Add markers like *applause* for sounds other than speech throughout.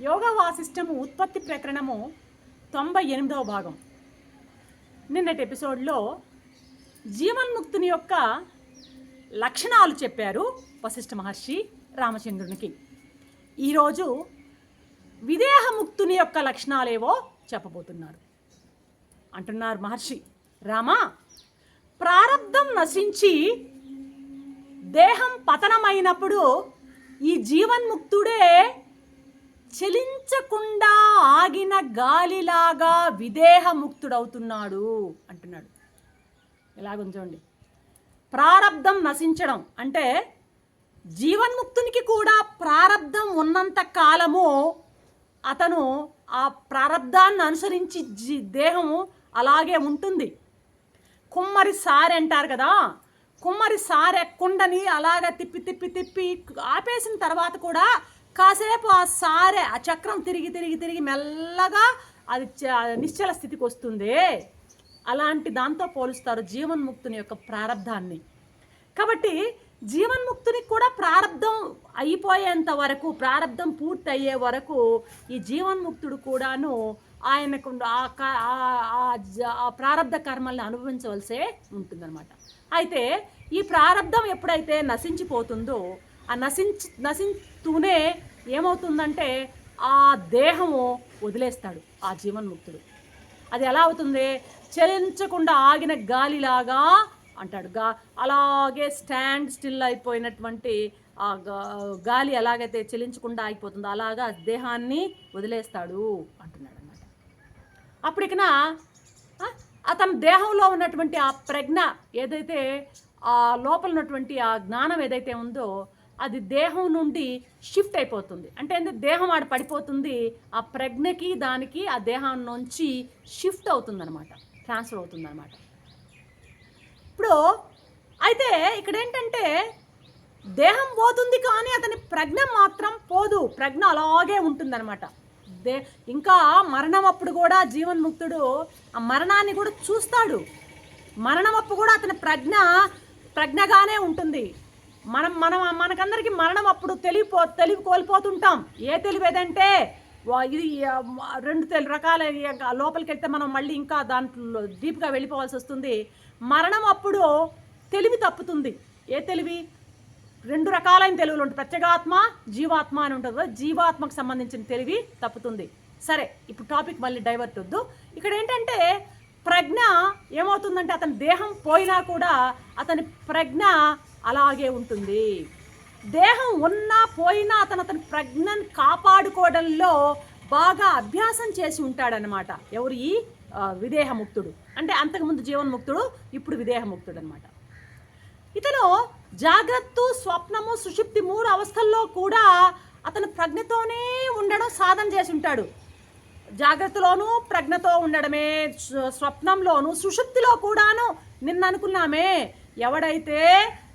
యోగా వాసిష్టము ఉత్పత్తి ప్రకరణము తొంభై ఎనిమిదవ భాగం. నిన్నటి ఎపిసోడ్లో జీవన్ముక్తుని యొక్క లక్షణాలు చెప్పారు వశిష్ఠ మహర్షి రామచంద్రునికి. ఈరోజు విదేహముక్తుని యొక్క లక్షణాలేవో చెప్పబోతున్నారు. అంటున్నారు మహర్షి రామా ప్రారంధం నశించి దేహం పతనమైనప్పుడు ఈ జీవన్ముక్తుడే చలించకుండా ఆగిన గాలిలాగా విదేహముక్తుడవుతున్నాడు అంటున్నాడు. ఇలాగుంచండి ప్రారబ్ధం నశించడం అంటే జీవన్ముక్తునికి కూడా ప్రారబ్ధం ఉన్నంత కాలము అతను ఆ ప్రారంధాన్ని అనుసరించి జీ దేహము అలాగే ఉంటుంది. కుమ్మరి సారె అంటారు కదా. కుమ్మరి సారె కుండని అలాగ తిప్పి తిప్పి తిప్పి ఆపేసిన తర్వాత కూడా కాసేపు ఆ సారే ఆ చక్రం తిరిగి తిరిగి తిరిగి మెల్లగా అది నిశ్చల స్థితికి వస్తుంది. అలాంటి దాంతో పోలుస్తారు జీవన్ముక్తుని యొక్క ప్రారంధాన్ని. కాబట్టి జీవన్ముక్తునికి కూడా ప్రారంధం అయిపోయేంత వరకు ప్రారంధం పూర్తి అయ్యే వరకు ఈ జీవన్ముక్తుడు కూడాను ఆయనకు ఆ క- ఆ- జ- ఆ ప్రారంధ కర్మల్ని అనుభవించవలసే ఉంటుందన్నమాట. అయితే ఈ ప్రారంధం ఎప్పుడైతే నశించిపోతుందో ఆ నశించి నశించుతూనే ఏమవుతుందంటే ఆ దేహము వదిలేస్తాడు ఆ జీవన్ముక్తుడు. అది ఎలా అవుతుంది? చలించకుండా ఆగిన గాలిలాగా అంటాడు. గా అలాగే స్టాండ్ స్టిల్ అయిపోయినటువంటి ఆ గాలి ఎలాగైతే చలించకుండా ఆగిపోతుందో అలాగా దేహాన్ని వదిలేస్తాడు అంటున్నాడు అన్నమాట అప్పటికినా అతని దేహంలో ఉన్నటువంటి ఆ ప్రజ్ఞ ఏదైతే ఆ లోపల ఉన్నటువంటి ఆ జ్ఞానం ఏదైతే ఉందో అది దేహం నుండి షిఫ్ట్ అయిపోతుంది. అంటే ఏంది? దేహం ఆడ పడిపోతుంది. ఆ ప్రజ్ఞకి దానికి ఆ దేహం నుంచి షిఫ్ట్ అవుతుందన్నమాట. ట్రాన్స్ఫర్ అవుతుందన్నమాట. ఇప్పుడు అయితే ఇక్కడ ఏంటంటే దేహం పోతుంది కానీ అతని ప్రజ్ఞ మాత్రం పోదు. ప్రజ్ఞ అలాగే ఉంటుందన్నమాట. దే ఇంకా మరణం అప్పుడు కూడా జీవన్ముక్తుడు ఆ మరణాన్ని కూడా చూస్తాడు. మరణం అప్పుడు కూడా అతని ప్రజ్ఞ ప్రజ్ఞగానే ఉంటుంది. మనం మనం మనకందరికి మరణం అప్పుడు తెలివిపో తెలివి కోల్పోతుంటాం. ఏ తెలివి ఏదంటే ఇది రెండు తెలి రకాల లోపలికి వెళ్తే మనం మళ్ళీ ఇంకా దాంట్లో డీప్గా వెళ్ళిపోవాల్సి వస్తుంది. మరణం అప్పుడు తెలివి తప్పుతుంది. ఏ తెలివి? రెండు రకాలైన తెలివిలు ఉంటాయి. ప్రత్యేగాత్మ జీవాత్మ అని ఉంటుంది జీవాత్మకు సంబంధించిన తెలివి తప్పుతుంది. సరే ఇప్పుడు టాపిక్ మళ్ళీ డైవర్ట్ వద్దు. ఇక్కడ ఏంటంటే ప్రజ్ఞ ఏమవుతుందంటే అతని దేహం పోయినా కూడా అతని ప్రజ్ఞ అలాగే ఉంటుంది. దేహం ఉన్నా పోయినా అతను అతని ప్రజ్ఞను కాపాడుకోవడంలో బాగా అభ్యాసం చేసి ఉంటాడనమాట ఎవరు ఈ విదేహముక్తుడు. అంటే అంతకుముందు జీవన్ముక్తుడు ఇప్పుడు విదేహముక్తుడు అనమాట ఇతను జాగ్రత్త స్వప్నము సుషుప్తి మూడు అవస్థల్లో కూడా అతను ప్రజ్ఞతోనే ఉండడం సాధన చేసి ఉంటాడు. జాగ్రత్తలోనూ ప్రజ్ఞతో ఉండడమే స్వప్నంలోను సుషుప్తిలో కూడాను నిన్న అనుకున్నామే ఎవడైతే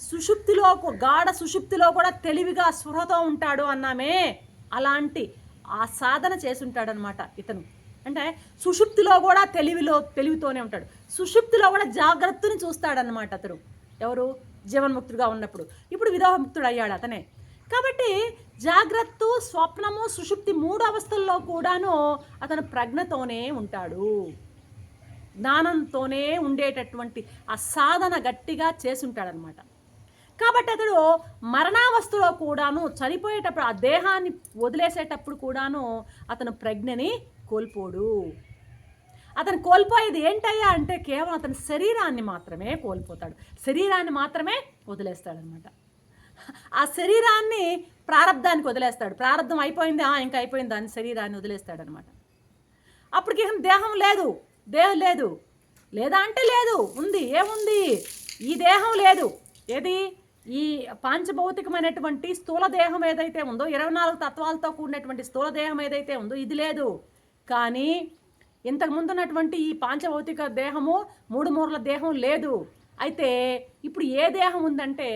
సుషుప్తిలో గాఢ సుషుప్తిలో కూడా తెలివిగా స్పృహతో ఉంటాడు అన్నామే. అలాంటి ఆ సాధన చేసుంటాడనమాట ఇతను. అంటే సుషుప్తిలో కూడా తెలివిలో తెలివితోనే ఉంటాడు. సుషుప్తిలో కూడా జాగ్రత్తని చూస్తాడనమాట అతడు. ఎవరు? జీవన్ముక్తుడుగా ఉన్నప్పుడు. ఇప్పుడు విదోహముక్తుడు అయ్యాడు అతనే. కాబట్టి జాగ్రత్త స్వప్నము సుషుప్తి మూడు అవస్థల్లో కూడాను అతను ప్రజ్ఞతోనే ఉంటాడు. జ్ఞానంతోనే ఉండేటటువంటి ఆ సాధన గట్టిగా చేసుంటాడనమాట కాబట్టి అతడు మరణావస్థలో కూడాను చనిపోయేటప్పుడు ఆ దేహాన్ని వదిలేసేటప్పుడు కూడాను అతను ప్రజ్ఞని కోల్పోడు. అతను కోల్పోయేది ఏంటయ్యా అంటే కేవలం అతని శరీరాన్ని మాత్రమే కోల్పోతాడు. శరీరాన్ని మాత్రమే వదిలేస్తాడనమాట. ఆ శరీరాన్ని ప్రారంధానికి వదిలేస్తాడు. ప్రారంధం అయిపోయింది? ఆ, ఇంకా అయిపోయింది? దాని శరీరాన్ని వదిలేస్తాడనమాట. అప్పటికి ఏం? దేహం లేదు. దేహం లేదు. లేదా అంటే లేదు. ఉంది. ఏముంది? ఈ దేహం లేదు. ఏది? ఈ పాంచభౌతికమైనటువంటి స్థూల దేహం ఏదైతే ఉందో ఇరవై నాలుగు తత్వాలతో కూడినటువంటి స్థూల దేహం ఏదైతే ఉందో ఇది లేదు. కానీ ఇంతకు ఉన్నటువంటి ఈ పాంచభౌతిక దేహము మూడు మూరల దేహం లేదు. అయితే ఇప్పుడు ఏ దేహం ఉందంటే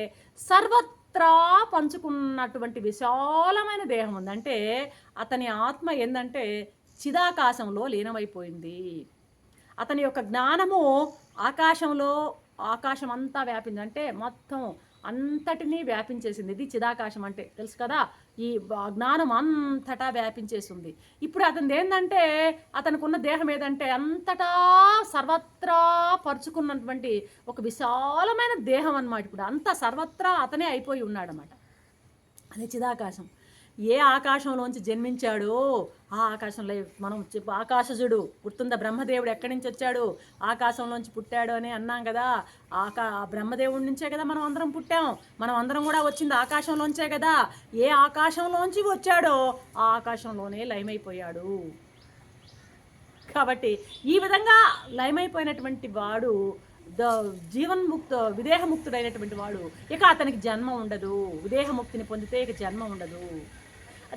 సర్వత్రా పంచుకున్నటువంటి విశాలమైన దేహం ఉందంటే అతని ఆత్మ ఏంటంటే చిదాకాశంలో లీనమైపోయింది. అతని యొక్క జ్ఞానము ఆకాశంలో ఆకాశం అంతా వ్యాపింది. అంటే మొత్తం అంతటినీ వ్యాపించేసింది. ఇది చిదాకాశం అంటే తెలుసు కదా? ఈ జ్ఞానం అంతటా వ్యాపించేసింది. ఇప్పుడు అతనిది ఏంటంటే అతనికి ఉన్న దేహం ఏదంటే అంతటా సర్వత్రా పరుచుకున్నటువంటి ఒక విశాలమైన దేహం అన్నమాట ఇప్పుడు. అంతా సర్వత్రా అతనే అయిపోయి ఉన్నాడనమాట అదే చిదాకాశం. ఏ ఆకాశంలోంచి జన్మించాడో ఆ ఆకాశంలో మనం ఆకాశజుడు గుర్తుందా? బ్రహ్మదేవుడు ఎక్కడి నుంచి వచ్చాడు? ఆకాశంలోంచి పుట్టాడు అని అన్నాం కదా. ఆకా బ్రహ్మదేవుడి నుంచే కదా మనం అందరం పుట్టాం. మనం అందరం కూడా వచ్చింది ఆకాశంలోంచే కదా. ఏ ఆకాశంలోంచి వచ్చాడో ఆ ఆకాశంలోనే లయమైపోయాడు. కాబట్టి ఈ విధంగా లయమైపోయినటువంటి వాడు ద జీవన్ముక్త విదేహముక్తుడైనటువంటి వాడు ఇక అతనికి జన్మ ఉండదు. విదేహముక్తిని పొందితే ఇక జన్మ ఉండదు.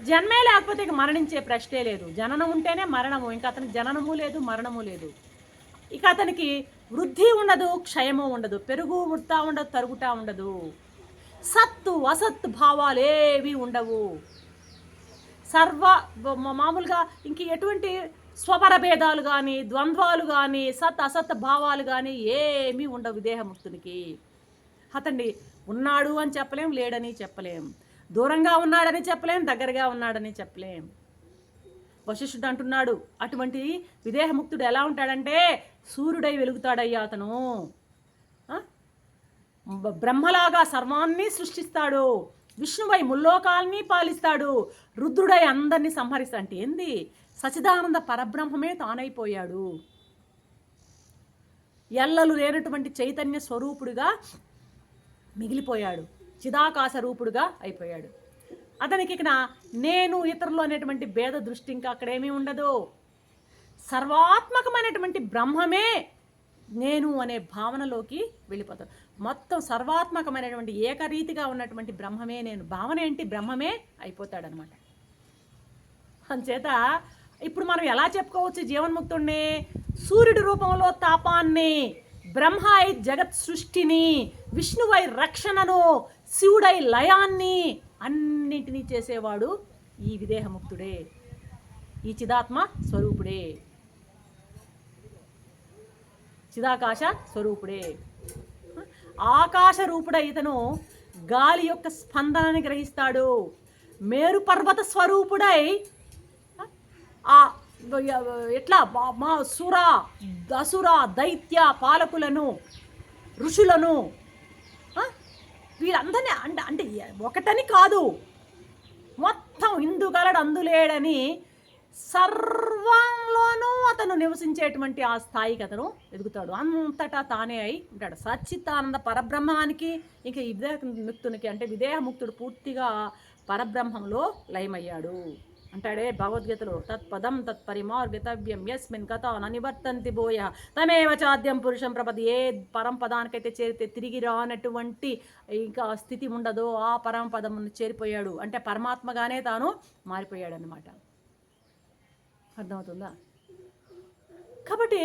జన్మే లేకపోతే ఇక మరణించే ప్రశ్నే లేదు. జననం ఉంటేనే మరణము. ఇంకా అతనికి జననము లేదు మరణము లేదు. ఇక అతనికి వృద్ధి ఉండదు క్షయము ఉండదు. పెరుగు ఉడతా ఉండదు తరుగుటా ఉండదు. సత్తు అసత్తు భావాలు ఏవి ఉండవు. సర్వ మామూలుగా ఇంక ఎటువంటి స్వపర భేదాలు కానీ ద్వంద్వాలు కానీ సత్ అసత్ భావాలు కానీ ఏమీ ఉండవు. విదేహముక్తునికి. అతండి ఉన్నాడు అని చెప్పలేం లేడని చెప్పలేం. దూరంగా ఉన్నాడని చెప్పలేం దగ్గరగా ఉన్నాడని చెప్పలేం. వశిష్ఠుడు అంటున్నాడు అటువంటి విదేహముక్తుడు ఎలా ఉంటాడంటే సూర్యుడై వెలుగుతాడయ్యా అతను. బ్రహ్మలాగా సర్వాన్ని సృష్టిస్తాడు విష్ణువై ముల్లోకాల్ని పాలిస్తాడు రుద్రుడై అందరినీ సంహరిస్తా అంటే ఏంది? సచిదానంద పరబ్రహ్మమే తానైపోయాడు. ఎల్లలు లేనటువంటి చైతన్య స్వరూపుడుగా మిగిలిపోయాడు. చిదాకాశ రూపుడుగా అయిపోయాడు. అతనికి ఇక నేను ఇతరులు అనేటువంటి భేద దృష్టి ఇంకా అక్కడేమీ ఉండదు. సర్వాత్మకమైనటువంటి బ్రహ్మమే నేను అనే భావనలోకి వెళ్ళిపోతాడు మొత్తం సర్వాత్మకమైనటువంటి ఏకరీతిగా ఉన్నటువంటి బ్రహ్మమే నేను. భావన ఏంటి? బ్రహ్మమే అయిపోతాడనమాట. అంచేత ఇప్పుడు మనం ఎలా చెప్పుకోవచ్చు జీవన్ముక్తుడిని సూర్యుడి రూపంలో తాపాన్ని. బ్రహ్మాయి జగత్ సృష్టిని విష్ణువై రక్షణను శివుడై లయాన్ని అన్నింటినీ చేసేవాడు ఈ విదేహముక్తుడే. ఈ చిదాత్మ స్వరూపుడే. చిదాకాశ స్వరూపుడే. ఆకాశ రూపుడై ఇతను గాలి యొక్క స్పందనని గ్రహిస్తాడు. మేరు పర్వత స్వరూపుడై ఆ ఎట్లా? మా- సుర దసుర దైత్య పాలకులను ఋషులను ఆ, వీళ్ళందరినీ అంటే అంటే ఒకటని కాదు. మొత్తం ఇందుగలడు అందులేడని సర్వంలోనూ అతను నివసించేటువంటి ఆ స్థాయికి అతను ఎదుగుతాడు. అంతటా తానే అయి ఉంటాడు. సచ్చిత్తానంద పరబ్రహ్మానికి ఇంకా విదేహ ముక్తునికి అంటే విదేహముక్తుడు పూర్తిగా పరబ్రహ్మంలో లయమయ్యాడు. అంటాడే భగవద్గీతలో తత్పదం తత్పరిమార్గతవ్యం యస్మిన్ కథ ననివర్తంతి బోయ. తమేవ చాద్యం పురుషం ప్రపది ఏ పరంపదానికైతే చేరితే తిరిగి రానటువంటి ఇంకా స్థితి ఉండదో ఆ పరంపదమును చేరిపోయాడు. అంటే పరమాత్మగానే తాను మారిపోయాడు అనమాట అర్థమవుతుందా? కాబట్టి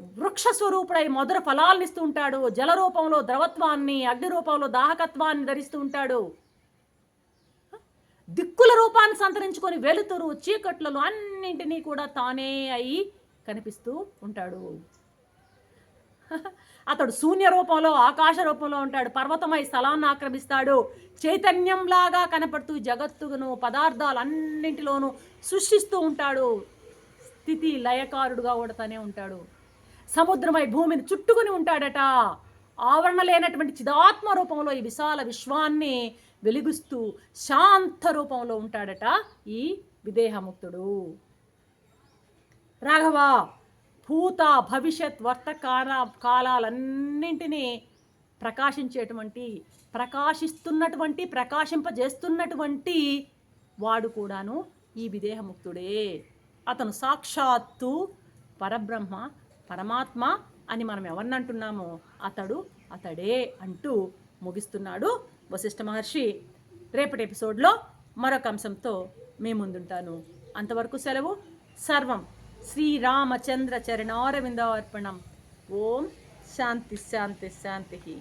వృక్ష స్వరూపుడై మధుర ఫలాలను ఇస్తూ ఉంటాడు. జల రూపంలో ద్రవత్వాన్ని అగ్ని రూపంలో దాహకత్వాన్ని ధరిస్తూ ఉంటాడు. దిక్కుల రూపాన్ని సంతరించుకొని వెలుతురు చీకట్లలో అన్నింటినీ కూడా తానే అయి కనిపిస్తూ ఉంటాడు. *laughs* అతడు శూన్య రూపంలో ఆకాశ రూపంలో ఉంటాడు. పర్వతమై స్థలాన్ని ఆక్రమిస్తాడు. చైతన్యంలాగా కనపడుతూ జగత్తును పదార్థాలు అన్నింటిలోనూ సృష్టిస్తూ ఉంటాడు. స్థితి లయకారుడుగా ఓడతానే ఉంటాడు. సముద్రమై భూమిని చుట్టుకుని ఉంటాడట. ఆవరణ లేనటువంటి చిదాత్మ రూపంలో ఈ విశాల విశ్వాన్ని వెలిగుస్తూ శాంత రూపంలో ఉంటాడట ఈ విదేహముక్తుడు. రాఘవ భూత భవిష్యత్ వర్తకాల కాలాలన్నింటినీ ప్రకాశించేటువంటి ప్రకాశిస్తున్నటువంటి ప్రకాశింపజేస్తున్నటువంటి వాడు కూడాను ఈ విదేహముక్తుడే. అతను సాక్షాత్తు పరబ్రహ్మ పరమాత్మ అని మనం ఎవరిని అంటున్నామో అతడు అతడే అంటూ ముగిస్తున్నాడు. వశిష్ఠ మహర్షి రేపటి ఎపిసోడ్లో మరొక అంశంతో మీ ముందుంటాను. అంతవరకు సెలవు. సర్వం శ్రీరామచంద్ర చరణారవిందార్పణం. ఓం శాంతి శాంతి శాంతి